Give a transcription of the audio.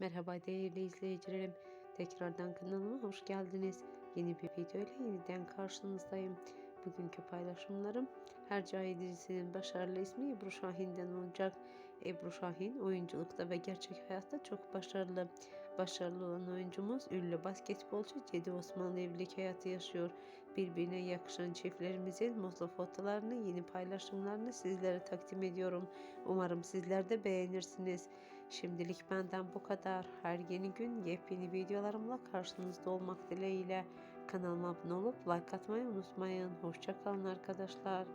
Merhaba değerli izleyicilerim. Tekrardan kanalıma hoş geldiniz. Yeni bir video ile yeniden karşınızdayım. Bugünkü paylaşımlarım Hercai dizisinin başarılı ismi Ebru Şahin'den olacak. Ebru Şahin oyunculukta ve gerçek hayatta çok başarılı. Başarılı olan oyuncumuz ünlü basketbolcu Cedi Osmanlı evlilik hayatı yaşıyor. Birbirine yakışan çiftlerimizin mutlu fotolarını, yeni paylaşımlarını sizlere takdim ediyorum. Umarım sizler de beğenirsiniz. Şimdilik benden bu kadar. Her yeni gün yepyeni videolarımla karşınızda olmak dileğiyle. Kanalıma abone olup like atmayı unutmayın. Hoşçakalın arkadaşlar.